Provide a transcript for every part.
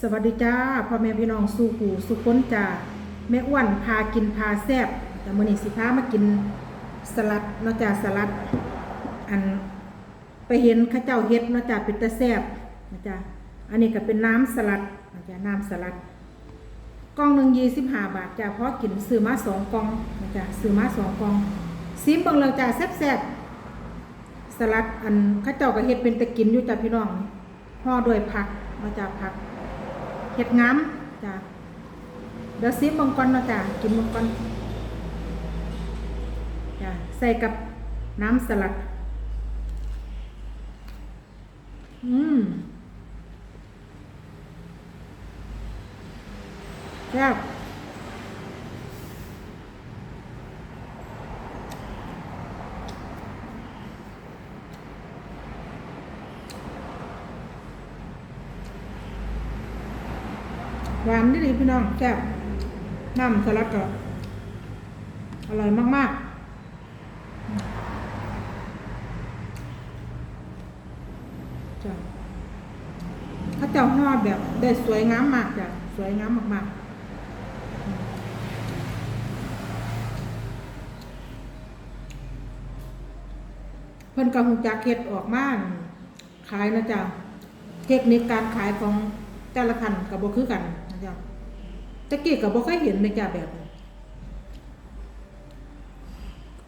สวัสดีจ้าพ่อแม่พี่น้องสู่หูสุคนจ้าแม่อ้วนพากินพาแซบแต่มื้อนี้สิพามากินสลัดนาะจ้าสลัด อันไปเห็นข้าเจ้าเฮ็ดนาะจ้าเป็นตะแซบนะจ้าอันนี้ก็เป็นน้ำสลัดนะจ้าน้ำสลัดกล่องหนึ่งยี่สิบห้าบาทจ้าเพราะกินซื้อมาสองกล่องนะจ้าซื้อมาสองกล่องซิมเบิ่งเลยจ้าแซ่บๆสลัดอันข้าเจ้าก็เฮ็ดเป็นตะกินอยู่จ้าพี่น้องห่อด้วยผักนาะจ้าผัก เห็ดงามจ้ะเดี๋ยวซิมบังก่อนเนาะจ้ะกินบังก่อนจ้ะใส่กับน้ำสลัด อืมแซ่บ พี่น้องแซ่บน้ำสลัดก็อร่อยมาก ๆจ้ะเขาเจ้าห่อแบบได้สวยงามมากจ้ะสวยงามมากๆ เพิ่นก็หูจักเฮ็ดออกมากขายนะจ๊ะเทคนิคการขายของแต่ละคันก็บ่คือกันนะจ๊ะ ตะกี้ก็บ่เคยเห็นเลยจ้ะแบบนี้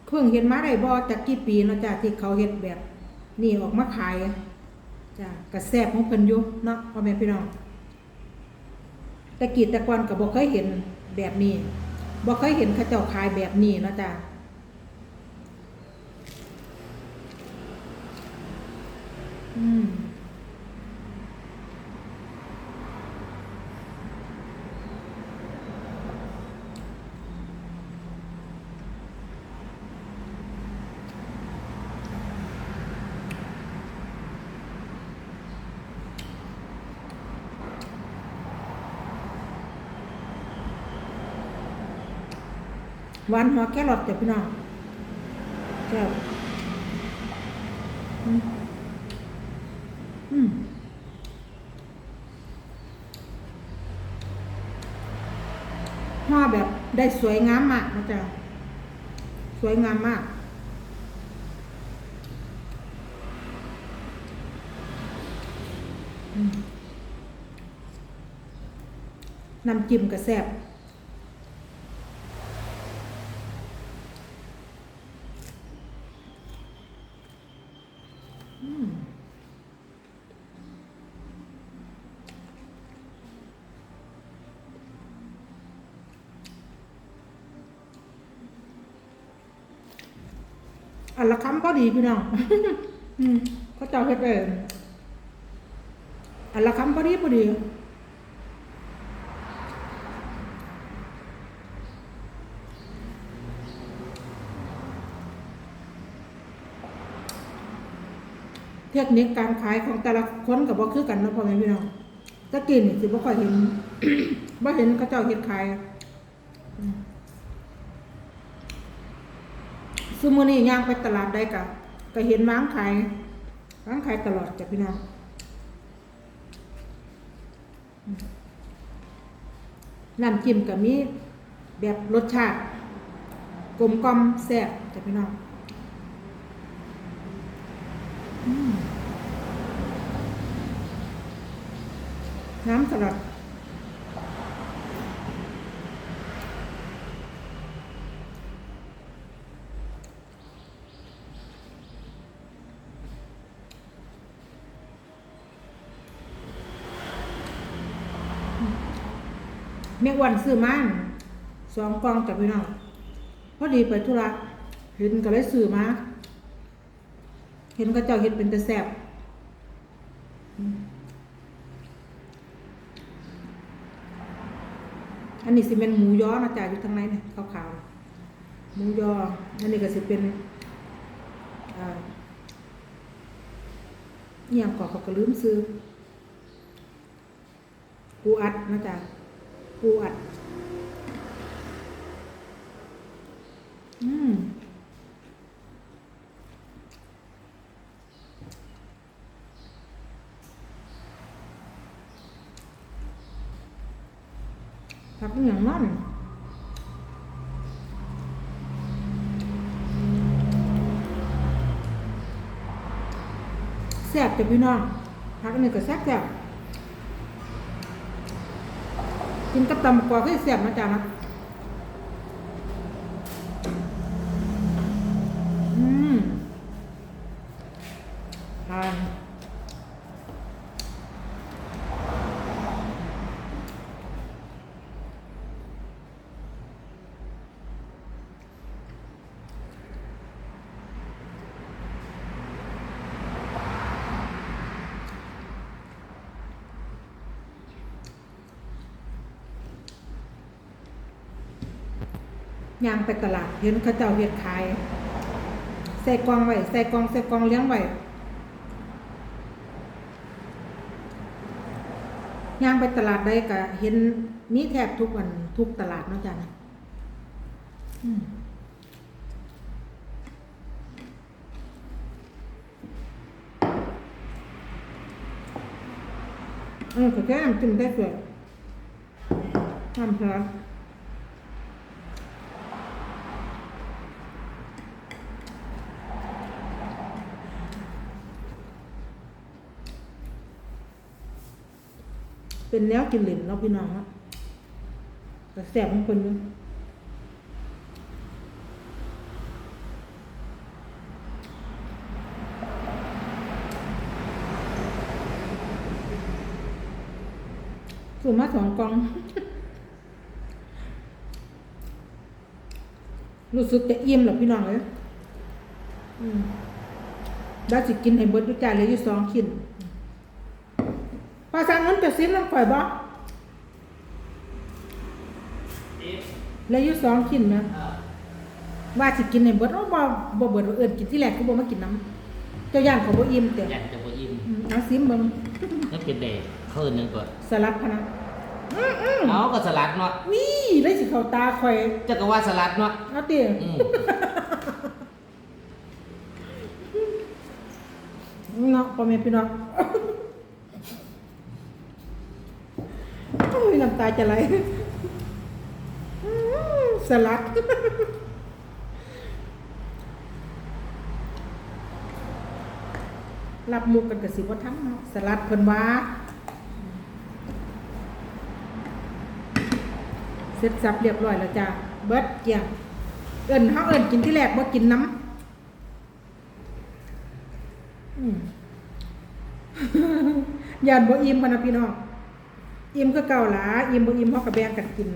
เพิ่งเห็นมาได้บ่จักกี่ปีเนาะจ้ะที่เขาเฮ็ดแบบ นี่ออกมาขายจ้ะกระแซบของเพิ่นอยู่เนาะพ่อแม่พี่น้องตะกี้ต่ก่อนก็บ่เคยเห็นแบบนี้บ่เคยเห็นเขาเจ้าขายแบบนี้เนาะจ้ะอืม หวานหัวแครอทจ้ะพี่น้องแซ่บอืมห่อแบบได้สวยงามมากนะจ๊ะสวยงามมากน้ำจิ้มก็แซบ อันละคำก็ดีพี่น้องอืมเขาเจ้าเฮ็ดเองอันละคำก็ดีพอดี ทคนิคการขายของแต่ละคนกับบ่คือกันเนาะพ่อแม่พี่น้องตะกี้นี่สิบ่ค่อยเห็นบ่เห็นเขาเจ้าเฮ็ดขายอืมซุมื้อนี้ย่างไปตลาดได้ก็ก็เห็นม้างขายม้างขายตลอดจ้ะพี่น้องน้ำจิ้มก็มีแบบรสชาติ กลมกล่อมแซ่บจ้ะพี่น้อง อืม น้ำสลัดแม่อวันซื้อมาสองกล่องจากพี่น้องพอดีไปธุระเห็นก็เลยซื้อมา เห็นก็เจ้าเห็นเป็นตะแสบ อันนี้สิเป็นหมูยอนะจ๊ะอยู่ทางในเนี่ยขาวๆหมูยออันนี้ก็สิเป็นเนี่ยงก่อเขาก็ลืมซื้อปูอัดนะจ๊ะปูอัด อืม ผักอย่างนั้นแซ่บจ้ะพี่น้องพักอันนี้ก็แซ่บแซ่บกินกับตำกวาก็แซ่บนะจ๊ะนะอืมทาน ยางไปตลาดเห็นเขาเจ้าเฮ็ดขาย ใส่กองไว้ใส่กองใส่กองเลี้ยงไว้ย่างไปตลาดใดก็เห็นมีแทบทุกวันทุกตลาดเนาะจ๊ะนะอืมออก็แค่น้ำจิ้มได้สวยทำซะ เป็นแนวกินเหลนเนาะพี่น้องเนาะแต่แสบของคนอยู่ส่วนมาสองกอง รู้สึกจะอิ่มหรอพี่น้องเลยอืมได้สิกินให้เบิดด้วยใจเลยอยู่สองขิน อสั่งเงินจะซิมน้ำข่อยบ่แล้วอยู่สองขินนะว่าสิกินให้เบิดโอ้บ่บ่เบิดว่าเอิ้นกินที่แรกคือบ่มากินน้ำเจ้าย่านเขาบ่อิ่มเตะอยากจะบ่อิ่มอืมเอาซิมเบิ่งนั่นเป็นเดย์คืนหนึงก่อนสลัดพะนะอื้ออื้อเอาก็สลัดเนาะวิเลยสิเข้าตาข่อยเจ้าก็ว่าสลัดเนาะเอาติอืมเนาะพ่อแม่พี่น้องำตาจะไหลสลัดรับมุกกันกับสิบ่ทันเนาะสลัดเพิ่นว่าเสร็จสับเรียบร้อยแล้วจ้าเบิดเกลี่ยงเอิ้นเฮาเอิ้นกินที่แรกบ่กินน้ำอืมยานบ่อิ่มพะนะพี่น้อง อิ่มก็เก่าหลาอิ่มบ่อิ่มเฮาก็แบ่งกันกิน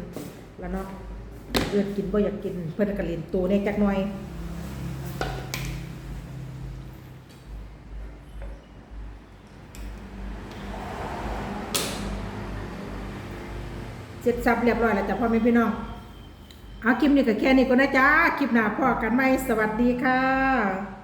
แล้วเนาะเอิ้นกินบ่อยากกิน เพิ่นก็เล่นตัวในจักหน่อยเสร็จสับเรียบร้อยแล้วจ้ะพ่อแม่พี่น้องเอาคลิปนี้ก็แค่นี้ก็นะจ๊ะคลิปหน้าพ่อกันไหมสวัสดีค่ะ